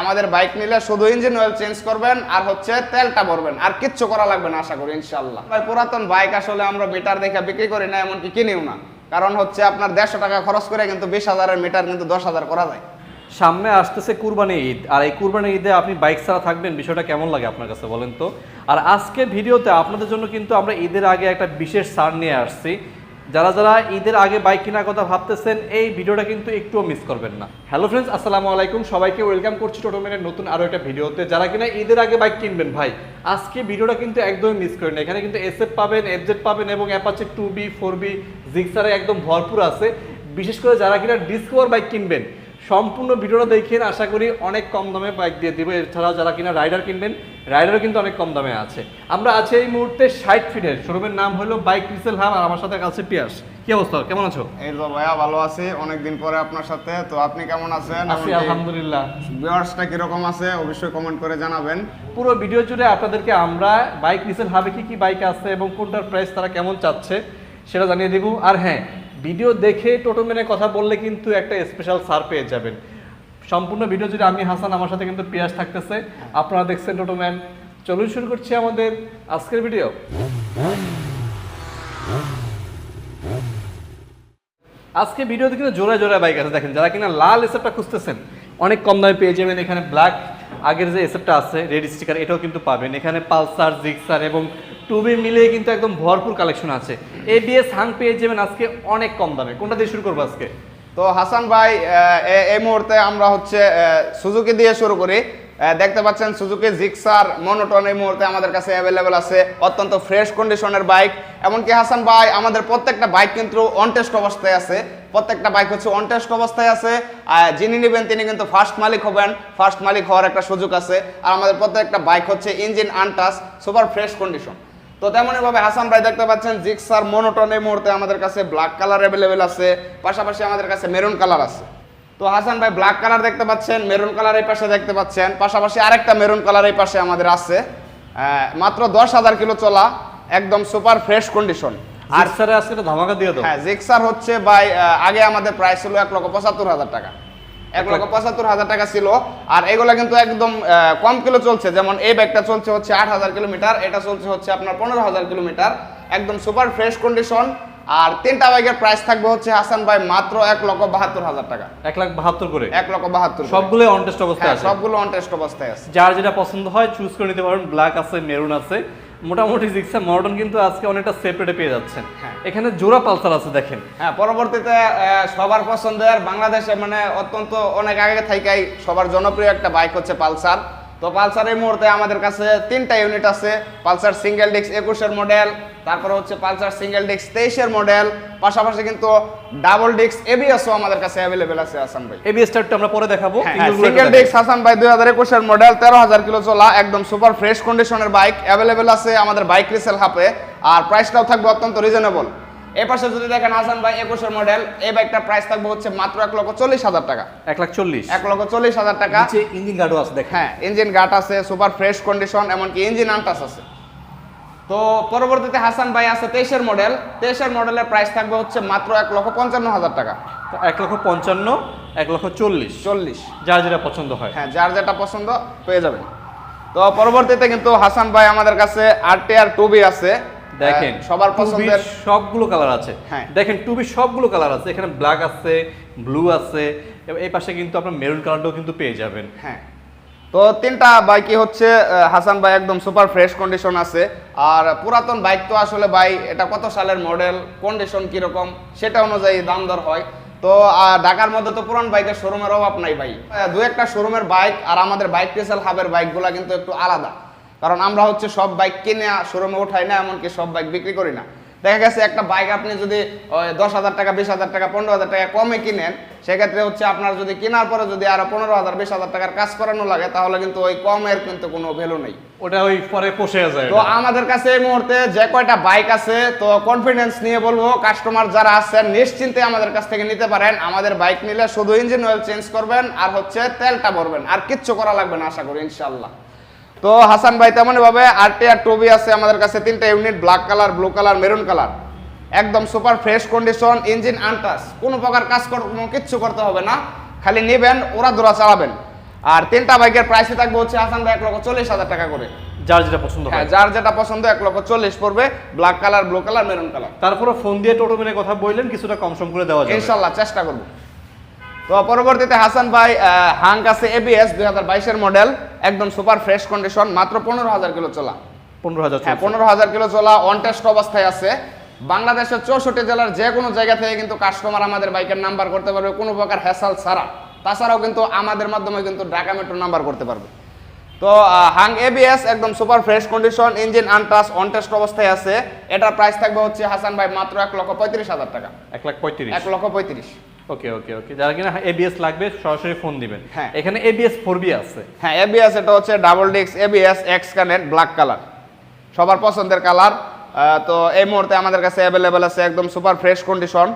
আমাদের বাইক নিলে শুধু ইঞ্জিন অয়েল চেঞ্জ করবেন আর হচ্ছে তেলটা ভরবেন। আর কিচ্ছু করা লাগবে না, আশা করি ইনশাল্লাহ ভাই, পুরাতন বাইক আসলে আমরা মিটার দেখে বিক্রি করি না, এমনকি কিনিও না। কারণ হচ্ছে আপনার দেড়শো টাকা খরচ করে কিন্তু বিশ হাজারের মিটার কিন্তু দশ হাজার করা যায়। সামনে আসতেছে কুরবানি ঈদ। আর এই কুরবানি ঈদে আপনি বাইক ছাড়া থাকবেন, বিষয়টা কেমন লাগে আপনার কাছে বলেন তো? আর আজকে ভিডিওতে আপনাদের জন্য কিন্তু আমরা ঈদের আগে একটা বিশেষ সার নিয়ে আসছি। যারা যারা ঈদের আগে বাইক কেনার কথা ভাবতেছেন, এই ভিডিওটা কিন্তু একটুও মিস করবেন না। হ্যালো ফ্রেন্ডস আসসালামু আলাইকুম। সবাইকে ওয়েলকাম করছি টোটোমেনের নতুন আরও একটা ভিডিওতে। যারা কিনা ঈদের আগে বাইক কিনবেন ভাই, আজকে ভিডিওটা কিন্তু একদমই মিস করেন না। এখানে কিন্তু এসএফ পাবেন এফজেড পাবেন এবং Apache two V four V জিক্সারে একদম ভরপুর আছে। বিশেষ করে যারা কিনা ডিসকভার বাইক কিনবেন সম্পূর্ণ ভিডিওটা দেখেন আশা করি অনেক কম দামে বাইক দিয়ে দিব। এছাড়াও যারা কিনা রাইডার কিনবেন রাইডারও কিন্তু অনেক কম দামে আছে। আমরা আছি এই মুহূর্তে ষাট ফিটের শোরুমের নাম হলো বাইক রিসেল হাব আর আমার সাথে আছে পিয়াস। কি অবস্থা? কেমন আছো? এই তো ভাইয়া ভালো আছি। অনেকদিন পরে আপনার সাথে। তো আপনি কেমন আছেন? আছি আলহামদুলিল্লাহ। ভিউয়ার্সটা কীরকম আছে? অবশ্যই কমেন্ট করে জানাবেন। পুরো ভিডিও জুড়ে আপনাদেরকে আমরা বাইক রিসেল হাবে কি কি বাইক আছে এবং কোনটার প্রাইস তারা কেমন চাচ্ছে সেটা জানিয়ে দেবো। আর হ্যাঁ ভিডিও দেখে টোটোমেনের কথা বললে কিন্তু একটা স্পেশাল সার পেয়ে যাবেন। সম্পূর্ণ ভিডিও জুড়ে আমি হাসান, আমার সাথে কিন্তু পিয়াস থাকতেছে, আপনারা দেখছেন টোটোম্যান চলুন শুরু করছি আমাদের আজকের ভিডিও। আজকে ভিডিওতে কিন্তু জোড়া জোড়া বাইক আছে। দেখেন, যারা কিনা লাল এসেপটা খুঁজতেছেন, অনেক কম দামে পেয়ে যাবেন। এখানে ব্ল্যাক আগের যে এসেপটা আছে রেড স্টিকার এটাও কিন্তু পাবেন। এখানে পালসার জিক্সার এবং টুবি মিলিয়ে কিন্তু একদম ভরপুর কালেকশন আছে। এবিএস হাং পেয়ে যাবেন আজকে অনেক কম দামে। কোনটা দিয়ে শুরু করব আজকে? তো হাসান ভাই এই মুহূর্তে আমরা হচ্ছে সুজুকি দিয়ে শুরু করি। দেখতে পাচ্ছেন সুজুকি জিক্সার মনোটন এই মুহূর্তে আমাদের কাছে অ্যাভেলেবেল আছে। অত্যন্ত ফ্রেশ কন্ডিশনের বাইক এমনকি হাসান ভাই, আমাদের প্রত্যেকটা বাইক কিন্তু অন টেস্ট অবস্থায় আছে। প্রত্যেকটা বাইক হচ্ছে অন টেস্ট অবস্থায় আছে। যিনি নেবেন, তিনি কিন্তু ফার্স্ট মালিক হবেন। ফার্স্ট মালিক হওয়ার একটা সুযোগ আছে। আর আমাদের প্রত্যেকটা বাইক হচ্ছে engine untouch super fresh condition তো তেমনই ভাবে হাসান ভাই দেখতে পাচ্ছেন জিক্সার মনোটন এই মুহূর্তে আমাদের কাছে ব্ল্যাক কালার অ্যাভেলেবেল আছে পাশাপাশি আমাদের কাছে মেরুন কালার আছে। তো হাসান ভাই ব্ল্যাক কালার দেখতে পাচ্ছেন মেরুন কালার এই পাশে দেখতে পাচ্ছেন পাশাপাশি আরেকটা মেরুন কালার এই পাশে আমাদের আছে। মাত্র দশ হাজার কিলো চলা একদম সুপার ফ্রেশ কন্ডিশন আর স্যার আজকে ধামাকা দিয়ে দাও। হ্যাঁ জিক্সার হচ্ছে ভাই আগে আমাদের প্রাইস ছিল এক লক্ষ পঁচাত্তর হাজার টাকা। এক লক্ষ পঁচাত্তর হাজার টাকা ছিল। আর এগুলা কিন্তু একদম কম কিলো চলছে। যেমন এই ব্যাগটা চলছে হচ্ছে আট হাজার কিলোমিটার এটা চলছে হচ্ছে আপনার পনেরো হাজার কিলোমিটার। একদম সুপার ফ্রেশ কন্ডিশন আর তিনটা বাইকের প্রাইস থাকবে হচ্ছে হাসান ভাই মাত্র এক লক্ষ বাহাত্তর হাজার টাকা। এক লাখ বাহাত্তর করে? এক লক্ষ বাহাত্তর সবগুলো অন টেস্ট অবস্থায় হ্যাঁ আছে? সবগুলো অন টেস্ট অবস্থায় আছে। যার যেটা পছন্দ হয় চুজ করে নিতে পারেন ব্ল্যাক আছে মেরুন আছে। মোটামুটি জিক্সা মডার্ন কিন্তু আজকে অনেকটা সেপারেটে পেয়ে যাচ্ছেন। হ্যাঁ। এখানে জোড়া পালসার আছে দেখেন। হ্যাঁ পরবর্তীতে সবার পছন্দের বাংলাদেশে মানে অত্যন্ত অনেক আগে থাকাই সবার জনপ্রিয় একটা বাইক হচ্ছে পালসার। তো পালসার এই মুহূর্তে আমাদের কাছে তিনটা ইউনিট আছে। পালসার সিঙ্গেল ডিস্ক একুশের মডেল তারপরে হচ্ছে পালসার সিঙ্গেল ডিস্ক তেইশের মডেল পাশাপাশি কিন্তু ডাবল ডিস্ক এবিএসও আমাদের কাছে অ্যাভেলেবেল আছে আসান ভাই। এবিএস স্টারটা আমরা পরে দেখাবো সিঙ্গেল ডিস্ক হাসান ভাই দুই হাজার একুশের মডেল তেরো হাজার কিলো চলা একদম সুপার ফ্রেশ কন্ডিশনের বাইক অ্যাভেলেবেল আছে আমাদের বাইক রিসেল হাপে আর প্রাইসটাও থাকবে অত্যন্ত রিজনেবল এ পাশে যদি দেখেন হাসান ভাই একুশের মডেল এই বাইকটার প্রাইস থাকবে হচ্ছে মাত্র এক লক্ষ চল্লিশ হাজার টাকা। এক লাখ চল্লিশ। এক লক্ষ চল্লিশ হাজার টাকা। ইঞ্জিন গার্ডও আছে দেখেন। হ্যাঁ ইঞ্জিন গাট আছে সুপার ফ্রেশ কন্ডিশন এমনকি ইঞ্জিন আনটাস আছে। তো পরবর্তীতে হাসান ভাই আছে তেইশের মডেল তেইশের মডেলের প্রাইস থাকবে হচ্ছে মাত্র এক লক্ষ পঞ্চান্ন হাজার টাকা। তো এক লক্ষ পঞ্চান্ন এক লক্ষ চল্লিশ। চল্লিশ। যার যেটা পছন্দ হয়। হ্যাঁ যার যেটা পছন্দ পেয়ে যাবেন। তো পরবর্তীতে কিন্তু হাসান ভাই আমাদের কাছে আরটিআর টুবি আছে। দেখেন সবার 2B পছন্দের সবগুলো কালার আছে। হ্যাঁ। দেখেন টুবি সবগুলো কালার আছে। এখানে ব্ল্যাক আছে ব্লু আছে এই পাশে কিন্তু আপনার মেরুন কালারটাও কিন্তু পেয়ে যাবেন। হ্যাঁ। তো তিনটা বাইকই হচ্ছে হাসান ভাই একদম সুপার ফ্রেশ কন্ডিশন আছে। আর পুরাতন বাইক তো আসলে ভাই এটা কত সালের মডেল কন্ডিশন কীরকম সেটা অনুযায়ী দাম দর হয়। তো ঢাকার মধ্যে তো পুরান বাইকের শোরুমের অভাব নাই ভাই। দু একটা শোরুমের বাইক আর আমাদের বাইক টেসেল হাবের বাইকগুলো কিন্তু একটু আলাদা। কারণ আমরা হচ্ছে সব বাইক কিনে শোরুমে উঠাই না এমনকি সব বাইক বিক্রি করি না। দেখা গেছে একটা বাইক আপনি যদি দশ হাজার টাকা বিশ হাজার টাকা পনেরো হাজার টাকা কমে কিনেন সেক্ষেত্রে হচ্ছে আপনার যদি কেনার পরে যদি আরও পনেরো হাজার বিশ হাজার টাকার কাজ করানো লাগে তাহলে কিন্তু ওই কমের কিন্তু কোনো ভ্যালু নেই। ওটা ওই পরে পোষে যায় তো আমাদের কাছে এই মুহূর্তে যে কয়টা বাইক আছে তো কনফিডেন্স নিয়ে বলব কাস্টমার যারা আছেন নিশ্চিন্তে আমাদের কাছ থেকে নিতে পারেন। আমাদের বাইক নিলে শুধু ইঞ্জিন অয়েল চেঞ্জ করবেন আর হচ্ছে তেলটা ভরবেন আর কিচ্ছু করা লাগবে না আশা করি ইনশাল্লাহ তো হাসান ভাই তেমনই ভাবে আরটিআর টুবি আছে আমাদের কাছে। তিনটা unit black colour blue colour maroon colour একদম super fresh condition engine untouch কোনো প্রকার কাজ কিচ্ছু করতে হবে না। খালি নেবেন ওরা দোরা চালাবেন। আর তিনটা বাইকের প্রাইসে থাকবে হচ্ছে হাসান ভাই এক লক্ষ চল্লিশ হাজার টাকা করে। যার যেটা পছন্দ হ্যাঁ যার যেটা পছন্দ এক লক্ষ চল্লিশ পড়বে। Black colour blue colour maroon colour তারপরে ফোন দিয়ে টোটো মেনে কথা বললেন কিছুটা কম সম করে দেওয়া যাবে। ইনশাল্লাহ চেষ্টা করব। তো পরবর্তীতে হাসান ভাই হাঙ্ক আছে এবিএস দুই হাজার বাইশের মডেল একদম সুপার ফ্রেশ কন্ডিশন মাত্র পনেরো হাজার কিলো চলা। পনেরো হাজার হ্যাঁ পনেরো হাজার কিলো চলা অন টেস্ট অবস্থায় আছে। বাংলাদেশের চৌষট্টি জেলার যে কোনো জায়গা থেকে কিন্তু কাস্টমার আমাদের বাইকের নাম্বার করতে পারবে কোনো প্রকার হ্যাসাল ছাড়া। তাছাড়াও কিন্তু আমাদের মাধ্যমে কিন্তু ঢাকা মেট্রো নাম্বার করতে পারবে। তো হাং এবিএস একদম super fresh condition engine untouch on test অবস্থায় আছে। এটার প্রাইস থাকবে হচ্ছে হাসান ভাই মাত্র এক লক্ষ পঁয়ত্রিশ হাজার টাকা। এক লাখ পঁয়ত্রিশ। এক লক্ষ পঁয়ত্রিশ। ওকে ওকে ওকে যারা কিনা এবিএস লাগবে সরাসরি ফোন দিবেন। হ্যাঁ। এখানে এবিএস ফোর বি আছে। হ্যাঁ এবিএস এটা হচ্ছে ডাবল ডিক্স ABS X connect black colour সবার পছন্দের কালার তো এই মুহূর্তে আমাদের কাছে অ্যাভেলেবেল আছে একদম সুপার ফ্রেশ কন্ডিশন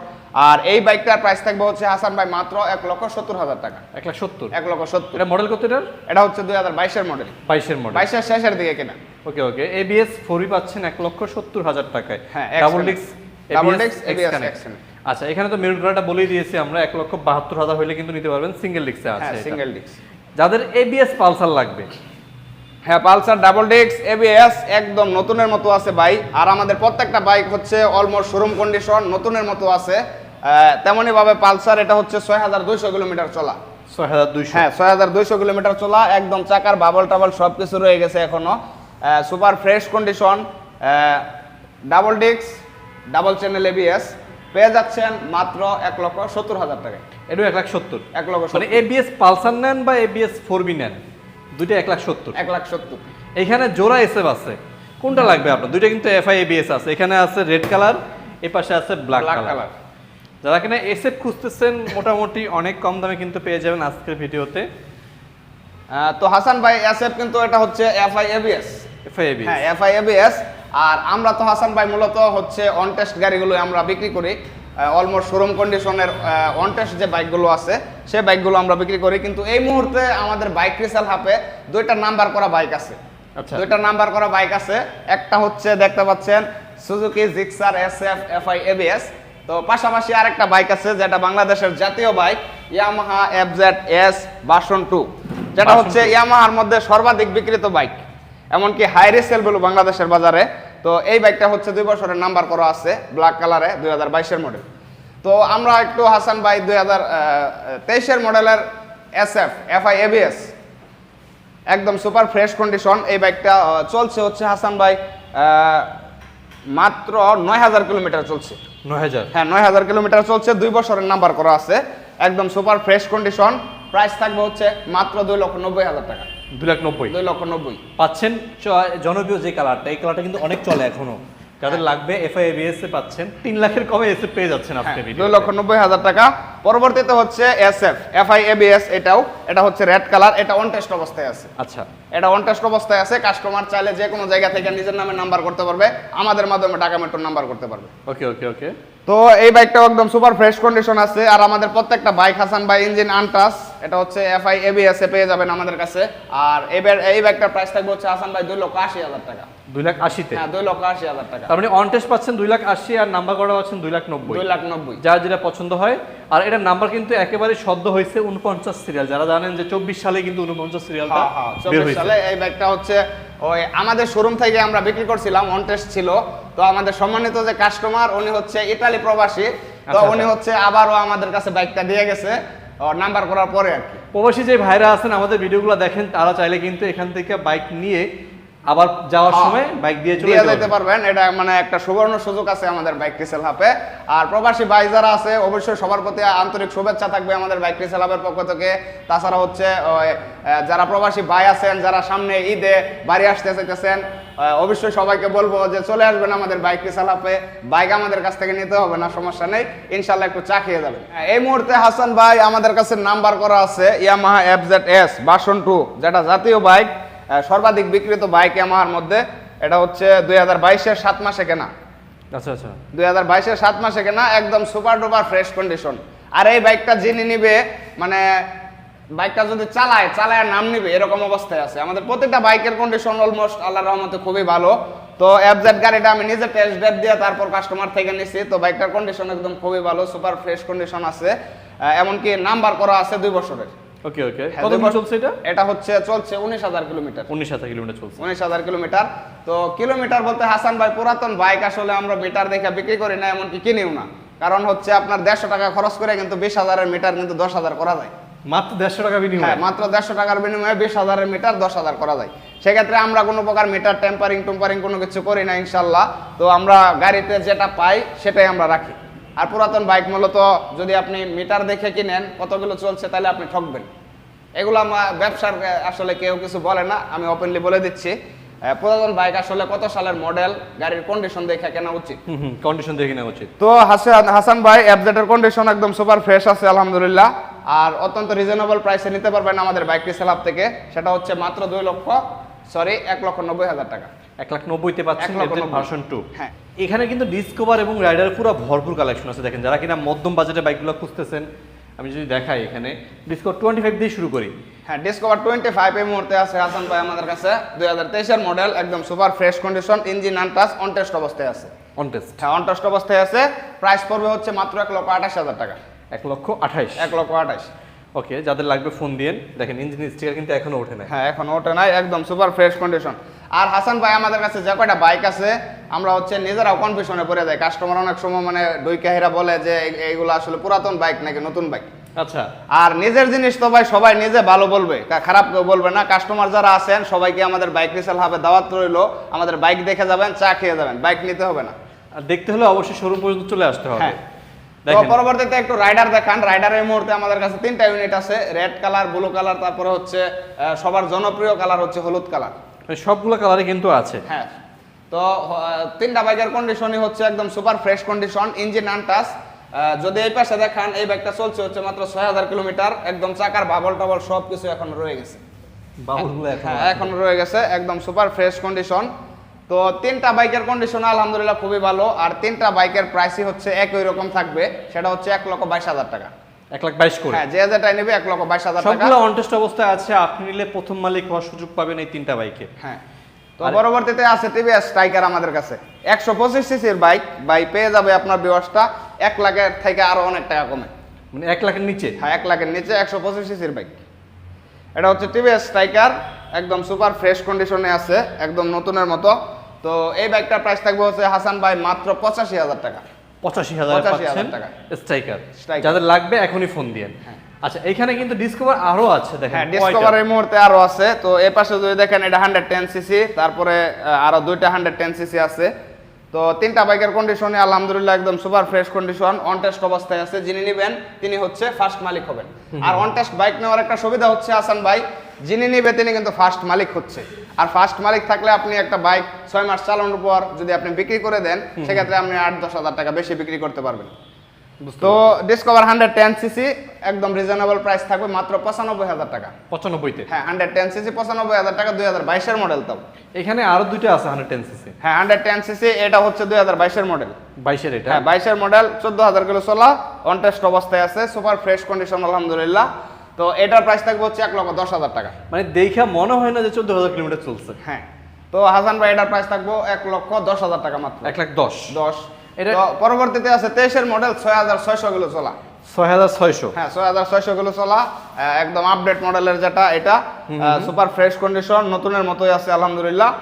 আর এই বাইকটার প্রাইস থাকবে হচ্ছে হাসান ভাই মাত্র এক লক্ষ সত্তর হাজার টাকা। এক লাখ সত্তর? এক লক্ষ সত্তর। এটা মডেল কত এটার? এটা হচ্ছে দুই হাজার বাইশের মডেল বাইশের মডেল বাইশের শেষের দিকে কেনা। ওকে ওকে এবিএস ফোরই পাচ্ছেন এক লক্ষ সত্তর হাজার টাকায়। হ্যাঁ, ডাবল। ডিক্স Double disc, ABS, X-Connect। আচ্ছা এখানে তো মেরুন কালারটা বলেই দিয়েছি আমরা এক লক্ষ বাহাত্তর হাজার হলে কিন্তু নিতে পারবেন সিঙ্গেল ডিক্সে আছে হ্যাঁ। সিঙ্গেল ডিক্স যাদের এবিএস পালসার লাগবে। হ্যাঁ পালসার ডাবল ডিক্স এবিএস একদম নতুনের মতো আছে বাইক আর আমাদের প্রত্যেকটা বাইক হচ্ছে অলমোস্ট শোরুম কন্ডিশন নতুনের মতো আছে। তেমনই ভাবে পালসার এটা হচ্ছে ছয় হাজার দুইশো কিলোমিটার চলা। ছয় হাজার দুইশো? হ্যাঁ ছয় হাজার দুইশো কিলোমিটার চলা একদম চাকার বাবল টাবল সব কিছু রয়ে গেছে এখনও। সুপার ফ্রেশ কন্ডিশন ডাবল ডিক্স ডাবল চ্যানেল এবিএস পেয়ে যাচ্ছেন মাত্র এক লক্ষ সত্তর হাজার টাকায় এটাও এক লাখ সত্তর। এক লক্ষ মানে এবিএস পালসার নেন বা এবিএস ফোর বি নেন? দুইটা এক লাখ সত্তর। এক লাখ সত্তর। এখানে জোড়া এসএফ আছে। কোনটা লাগবে আপনার? দুইটা কিন্তু এফআই এবিএস আছে। এখানে আছে রেড কালার এ পাশে আছে ব্ল্যাক কালার যারা কিনা এসএফ খুঁজতেছেন মোটামুটি অনেক কম দামে কিন্তু পেয়ে যাবেন আজকের ভিডিওতে। তো হাসান ভাই এসএফ কিন্তু এটা হচ্ছে এফআই এবিএস হ্যাঁ এফআইএবিএস আর আমরা তো হাসান ভাই মূলত হচ্ছে অন টেস্ট গাড়িগুলো আমরা বিক্রি করি। অলমোস্ট শোরুম কন্ডিশনের অন টেস্ট যে বাইকগুলো আছে সেই বাইকগুলো আমরা বিক্রি করি। কিন্তু এই মুহূর্তে আমাদের বাইক রিসেল হাফে দুইটা নাম্বার করা বাইক আছে। আচ্ছা। দুইটা নাম্বার করা বাইক আছে। একটা হচ্ছে দেখতে পাচ্ছেন Suzuki Gixxer S F FI ABS তো পাশাপাশি আরেকটা বাইক আছে যেটা বাংলাদেশের জাতীয় bike Yamaha FZ S version two যেটা হচ্ছে ইয়ামাহার মধ্যে সর্বাধিক বিক্রিত বাইক এমনকি হাই সেল বলু বাংলাদেশের বাজারে। তো এই বাইকটা হচ্ছে দুই বছরের নাম্বার করা আছে ব্ল্যাক কালারে দুই হাজার বাইশের মডেল তো আমরা একটু হাসান ভাই দুই হাজার তেইশের মডেলের এস এফ এফআই এবিএস একদম সুপার ফ্রেশ কন্ডিশন এই বাইকটা চলছে হচ্ছে হাসান ভাই মাত্র নয় হাজার কিলোমিটার চলছে। নয় হাজার? হ্যাঁ নয় হাজার কিলোমিটার চলছে দুই বছরের নাম্বার করা আছে একদম সুপার ফ্রেশ কন্ডিশন প্রাইস থাকবে হচ্ছে মাত্র দুই লক্ষ নব্বই হাজার টাকা। দুই লাখ নব্বই? দুই লক্ষ নব্বই। পাচ্ছেন? জনপ্রিয় যে কালারটা এই কালারটা কিন্তু অনেক চলে এখনও। যাদের লাগবে এফআই এবিএস এ পাচ্ছেন তিন লাখের কমে এসে পেয়ে যাচ্ছেন আজকে হ্যাঁ, দুই লক্ষ নব্বই হাজার টাকা। পরবর্তীতে হচ্ছে S F F I ABS এটাও এটা হচ্ছে রেড কালার এটা অন টেস্ট অবস্থায় আছে। আচ্ছা। এটা অন টেস্ট অবস্থায় আছে কাস্টমার চাইলে যে কোনো জায়গা থেকে নিজের নামে নাম্বার করতে পারবে আমাদের মাধ্যমে টাকা মেট্রোর নাম্বার করতে পারবে। ওকে ওকে ওকে তো এই বাইকটাও একদম সুপার ফ্রেশ কন্ডিশন আছে আর আমাদের প্রত্যেকটা বাইক হাসান বাই ইঞ্জিন আনটাস এটা হচ্ছে এফআই এবিএস এ পেয়ে যাবেন আমাদের কাছে। আর এবার এই বাইকটার প্রাইস থাকবে হচ্ছে হাসান ভাই দুই লক্ষ আশি হাজার টাকা। দুই লাখ আশিতে? হ্যাঁ দুই লক্ষ আশি হাজার টাকা। তার মানে অন টেস্ট পাচ্ছেন দুই লাখ আশি আর নাম্বার করা পাচ্ছেন দুই লাখ নব্বই। দুই লাখ নব্বই। যার যেটা পছন্দ হয়। আর এটার নাম্বার কিন্তু একেবারে সদ্য হয়েছে উনপঞ্চাশ সিরিয়াল যারা জানেন যে চব্বিশ সালে কিন্তু উনপঞ্চাশ সিরিয়ালটা হ্যাঁ, হ্যাঁ, 24 সালে এই বাইকটা হচ্ছে ওই আমাদের শোরুম থেকে আমরা বিক্রি করছিলাম অন টেস্ট ছিল। তো আমাদের সম্মানিত যে কাস্টমার উনি হচ্ছে ইতালি প্রবাসী। তো আচ্ছা, উনি আচ্ছা। হচ্ছে আবারও আমাদের কাছে বাইকটা দিয়ে গেছে নাম্বার করার পরে আর কি। প্রবাসী যে ভাইরা আছেন আমাদের ভিডিওগুলো দেখেন তারা চাইলে কিন্তু এখান থেকে বাইক নিয়ে আবার যাওয়ার হ্যাঁ। সময় বাইক দিয়ে চলে যেতে পারবেন। এটা মানে একটা সুবর্ণ সুযোগ আছে আমাদের বাইক রিসেল হাপে আর প্রবাসী ভাই যারা আছে অবশ্যই সবার প্রতি আন্তরিক শুভেচ্ছা থাকবে আমাদের বাইক রিসেল হাবের পক্ষ থেকে। তাছাড়া হচ্ছে যারা প্রবাসী ভাই আছেন যারা সামনে ঈদে বাড়ি আসতে চাইতেছেন অবশ্যই সবাইকে বলব যে চলে আসবেন আমাদের বাইক রিসেল হাপে বাইক আমাদের কাছ থেকে নিতে হবে না সমস্যা নেই। ইনশাল্লাহ একটু চা খেয়ে যাবেন। হ্যাঁ, এই মুহূর্তে হাসান ভাই আমাদের কাছে নাম্বার করা আছে Yamaha F Z S version two যেটা জাতীয় বাইক। সর্বাধিক বিক্রিত বাইক আমার মধ্যে এটা হচ্ছে দুই হাজার বাইশের সাত মাসে কেনা। আচ্ছা আচ্ছা। দুই হাজার বাইশের সাত মাসে কেনা একদম সুপার ডুপার ফ্রেশ কন্ডিশন আর এই বাইকটা যিনি নিবে মানে বাইকটা যদি চালায় চালায় নাম নিবে এরকম অবস্থায় আছে। আমাদের প্রত্যেকটা বাইকের কন্ডিশন অলমোস্ট আল্লাহ রহমতে খুবই ভালো। তো এফজেড গাড়িটা আমি নিজে টেস্ট ড্রাইভ দিয়ে তারপর কাস্টমার থেকে নিছি। তো বাইকটার কন্ডিশন একদম খুবই ভালো সুপার ফ্রেশ কন্ডিশন আছে। এমনকি নাম্বার করা আছে দুই বছরের। ওকে ওকে কত চলছে এটা? এটা হচ্ছে চলছে উনিশ হাজার কিলোমিটার। উনিশ হাজার কিলোমিটার চলছে। উনিশ হাজার কিলোমিটার। তো কিলোমিটার বলতে হাসান ভাই পুরাতন বাইক আসলে আমরা মিটার দেখে বিক্রি করি না এমনকি কিনিও না। কারণ হচ্ছে আপনার টাকা খরচ করে কিন্তু বিশ হাজারের মিটার কিন্তু দশ হাজার করা যায়। মাত্র দেড়শো টাকা হ্যাঁ মাত্র দেড়শো টাকার বিনিময়ে বিশ হাজারের মিটার দশ হাজার করা যায়। সেক্ষেত্রে আমরা কোনো প্রকার মিটার টেম্পারিং টুম্পারিং কোনো কিছু করি না ইনশাল্লাহ। তো আমরা গাড়িতে যেটা পাই সেটাই আমরা রাখি। আর পুরাতন বাইক মূলত যদি আপনি মিটার দেখে কিনেন কতগুলো চলছে তাহলে আপনি ঠকবেন। এগুলো আমার ব্যবসার আসলে কেউ কিছু বলে না আমি ওপেনলি বলে দিচ্ছি। পুরাতন বাইক আসলে কত সালের মডেল গাড়ির কন্ডিশন দেখে কেনা উচিত? কন্ডিশন দেখে নেওয়া উচিত। তো হাসান হাসান ভাই অ্যাপজেটের কন্ডিশন একদম সুপার ফ্রেশ আছে আলহামদুলিল্লাহ। আর অত্যন্ত রিজনেবল প্রাইসে নিতে পারবেন আমাদের বাইক রিসেল থেকে। সেটা হচ্ছে মাত্র দুই লক্ষ সরি এক লক্ষ নব্বই হাজার টাকা। এক লাখ নব্বইতে পাচ্ছেন ভার্সন টু হ্যাঁ। এখানে কিন্তু ডিসকভার এবং রাইডার পুরো ভরপুর কালেকশন আছে। দেখেন যারা কিনা মধ্যম বাজেটে বাইকগুলো খুঁজতেছেন আমি যদি দেখাই এখানে ডিসকভার টোয়েন্টি ফাইভ দিয়ে শুরু করি। হ্যাঁ ডিসকভার টোয়েন্টি ফাইভ এই মুহূর্তে আছে হাসান ভাই আমাদের কাছে। দুই হাজার তেইশের মডেল একদম super fresh condition engine untouch on test অবস্থায় আছে। অন টেস্ট হ্যাঁ অন টেস্ট অবস্থায় আছে। প্রাইস পড়বে হচ্ছে মাত্র এক লক্ষ আঠাশ হাজার টাকা। এক লক্ষ আঠাইশ এক লক্ষ আঠাশ। ওকে যাদের লাগবে ফোন দিয়েন। দেখেন ইঞ্জিন স্টিকার কিন্তু এখনও ওঠে নাই। হ্যাঁ এখন ওটা নাই একদম সুপার ফ্রেশ কন্ডিশন আর হাসান ভাই আমাদের কাছে যে কয়টা বাইক আছে আমরা হচ্ছে নিজেরাও কনফিউশনে পড়ে যাই। কাস্টমার অনেক সময় মানে দুই কাহিরা বলে যে এইগুলো আসলে পুরাতন বাইক নাকি নতুন বাইক আচ্ছা। আর নিজের জিনিস তো ভাই সবাই নিজে ভালো বলবে খারাপ কেউ বলবে না। কাস্টমার যারা আছেন সবাইকে আমাদের বাইক রিসেল হবে দাওয়াত রইল। আমাদের বাইক দেখে যাবেন চা খেয়ে যাবেন। বাইক নিতে হবে না। আর দেখতে হলে অবশ্যই শোরুম পর্যন্ত চলে আসতে হবে। হ্যাঁ। পরবর্তীতে একটু রাইডার দেখান। রাইডার এই মুহূর্তে আমাদের কাছে তিনটা ইউনিট আছে রেড কালার ব্লু কালার তারপরে হচ্ছে সবার জনপ্রিয় কালার হচ্ছে হলুদ কালার সবগুলো কালারে কিন্তু আছে। হ্যাঁ। তো তিনটা বাইকের কন্ডিশনই হচ্ছে একদম super fresh condition engine untouch যদি এই পাশে দেখান এই বাইকটা চলছে হচ্ছে মাত্র ছয় হাজার কিলোমিটার একদম চাকার বাবল টাবল সব কিছু এখন রয়ে গেছে। বাবুলগুলো হ্যাঁ এখন রয়ে গেছে একদম সুপার ফ্রেশ কন্ডিশন তো তিনটা বাইকের কন্ডিশন আলহামদুলিল্লাহ খুবই ভালো আর তিনটা বাইকের প্রাইসই হচ্ছে একই রকম থাকবে সেটা হচ্ছে এক লক্ষ বাইশ হাজার টাকা। এক লাখ বাইশ করে? হ্যাঁ যে যেটাই নেবে এক লক্ষ বাইশ হাজার টাকা। অনটেস্ট অবস্থায় আছে আপনি নিলে প্রথম মালিক হওয়ার সুযোগ পাবেন এই তিনটা বাইকে। হ্যাঁ তো পরবর্তীতে আছে টিভিএস স্ট্রাইকার আমাদের কাছে। একশো পঁচিশ সিসির বাইক বাই পেয়ে যাবে আপনার বিওয়াসটা এক লাখের থেকে আরও অনেক টাকা কমে। মানে এক লাখের নিচে? হ্যাঁ এক লাখের নিচে একশো পঁচিশ সিসির বাইক। এটা হচ্ছে টিভিএস স্ট্রাইকার একদম সুপার ফ্রেশ কন্ডিশনে আছে একদম নতুনের মতো। তো এই বাইকটার প্রাইস থাকবে হচ্ছে হাসান ভাই মাত্র পঁচাশি হাজার টাকা। পঁচাশি হাজার টাকা। স্ট্রাইকার যাদের লাগবে এখনই ফোন দিয়েন আচ্ছা এখানে কিন্তু ডিসকভার আরও আছে দেখেন হ্যাঁ ডিসকভার এই মুহূর্তে আরও আছে। তো এ পাশে যদি দেখেন এটা হান্ড্রেড টেন সিসি তারপরে আরও দুইটা হান্ড্রেড টেন সিসি আছে। তো তিনটা বাইকের কন্ডিশনে আলহামদুলিল্লাহ একদম super fresh condition on test অবস্থায় আছে। যিনি নেবেন তিনি হচ্ছে ফার্স্ট মালিক হবেন। আর অন টেস্ট বাইক নেওয়ার একটা সুবিধা হচ্ছে হাসান ভাই যিনি নেবে তিনি কিন্তু ফার্স্ট মালিক হচ্ছে। আর ফার্স্ট মালিক থাকলে আপনি একটা বাইক ছয় মাস চালানোর পর যদি আপনি বিক্রি করে দেন সেক্ষেত্রে আপনি আট দশ হাজার টাকা বেশি বিক্রি করতে পারবেন। তো ডিসকভার হান্ড্রেড টেন সিসি একদম রিজনেবল প্রাইস থাকবে মাত্র পঁচানব্বই হাজার টাকা। পঁচানব্বইতে? হ্যাঁ হান্ড্রেড টেন সিসি পঁচানব্বই হাজার টাকা দুই হাজার বাইশের মডেল তো এখানে আরও দুইটা আছে হান্ড্রেড টেন সিসি হ্যাঁ হান্ড্রেড টেন সিসি এটা হচ্ছে দুই হাজার বাইশের মডেল বাইশের এটা? হ্যাঁ বাইশের মডেল চোদ্দ হাজার কিলো চলা অন টেস্ট অবস্থায় আছে সুপার ফ্রেশ কন্ডিশন আলহামদুলিল্লাহ। তো এটার প্রাইস থাকবে হচ্ছে এক লক্ষ দশ হাজার টাকা। মানে দেখা মনে হয় না যে চোদ্দ হাজার কিলোমিটার চলছে। হ্যাঁ। তো হাসান ভাই এটার প্রাইস থাকব এক লক্ষ দশ হাজার টাকা মাত্র। এক লাখ দশ। দশ। এটা- পরবর্তীতে আছে তেইশের মডেল ছয় হাজার ছয়শো কিলো চলা। ছয় হাজার ছয়শো। হ্যাঁ ছয় হাজার ছয়শো কিলো চলা। একদম আপডেট মডেলের যেটা এটা। সুপার ফ্রেশ কন্ডিশন নতুনের মতোই আছে আলহামদুলিল্লাহ।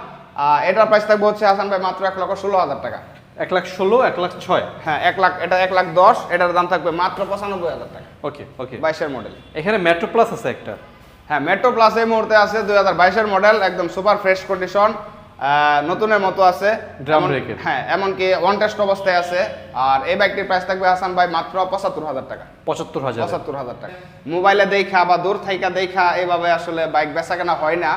এটার প্রাইস থাকবে হচ্ছে হাসান ভাই মাত্র এক লক্ষ ষোলো হাজার টাকা। এক লাখ ষোলো এক লাখ ছয়। হ্যাঁ এক লাখ এটা এক লাখ দশ এটার দাম থাকবে মাত্র পঁচানব্বই হাজার টাকা। ওকে ওকে। বাইশের মডেল। এখানে মেট্রো প্লাস আছে একটা। হ্যাঁ মেট্রো প্লাস এই মুহূর্তে আছে দুই হাজার বাইশের মডেল একদম সুপার ফ্রেশ কন্ডিশন নতুনের মতো আছে। Brake এর। হ্যাঁ এমনকি ওয়ান টেস্ট অবস্থায় আছে। আর এই বাইকটির প্রাইস থাকবে হাসান ভাই মাত্র পঁচাত্তর হাজার টাকা। পঁচাত্তর হাজার। পঁচাত্তর হাজার টাকা। মোবাইলে দেখা বা দূর থাইকা দেখা এইভাবে আসলে বাইক বেচা কেনা হয় না।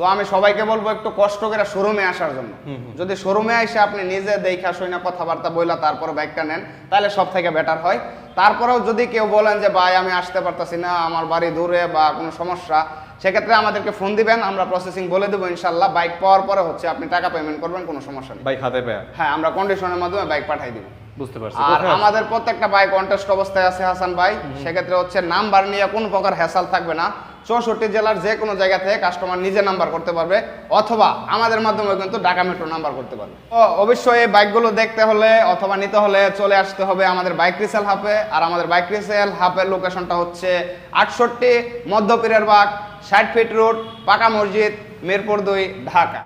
তো আমি সবাইকে বলব একটু কষ্ট করে শোরুমে আসার জন্য। যদি শোরুমে এসে আপনি নিজে দেখা শুনে কথাবার্তা বইলা তারপরে বাইকটা নেন তাহলে সব থেকে বেটার হয়। তারপরেও যদি কেউ বলেন যে ভাই আমি আসতে পারতাছি না আমার বাড়ি দূরে বা কোনো সমস্যা সেক্ষেত্রে আমাদেরকে ফোন দিবেন আমরা প্রসেসিং বলে দেবো ইনশাল্লাহ বাইক পাওয়ার পরে হচ্ছে আপনি টাকা পেমেন্ট করবেন কোনো সমস্যা নেই। বাইক হাতে পেয়ে। হ্যাঁ আমরা কন্ডিশনের মাধ্যমে বাইক পাঠাই দিব। বুঝতে পারছি আর আমাদের প্রত্যেকটা বাইক কন্টেস্ট অবস্থায় আছে হাসান ভাই। সেক্ষেত্রে হচ্ছে নাম্বার নিয়ে কোনো প্রকার হ্যাসাল থাকবে না। চৌষট্টি জেলার যে কোনো জায়গা থেকে কাস্টমার নিজে নাম্বার করতে পারবে, অথবা আমাদের মাধ্যমে কিন্তু ঢাকা মেট্রো নাম্বার করতে পারবে। তো অবশ্যই এই বাইকগুলো দেখতে হলে অথবা নিতে হলে চলে আসতে হবে আমাদের বাইক রিসেল হাফে আর আমাদের বাইক রিসেল হাফের লোকেশনটা হচ্ছে আটষট্টি মধ্যপীরের বাগ, ষাট ফিট রোড পাকা মসজিদ, মিরপুর দুই, ঢাকা।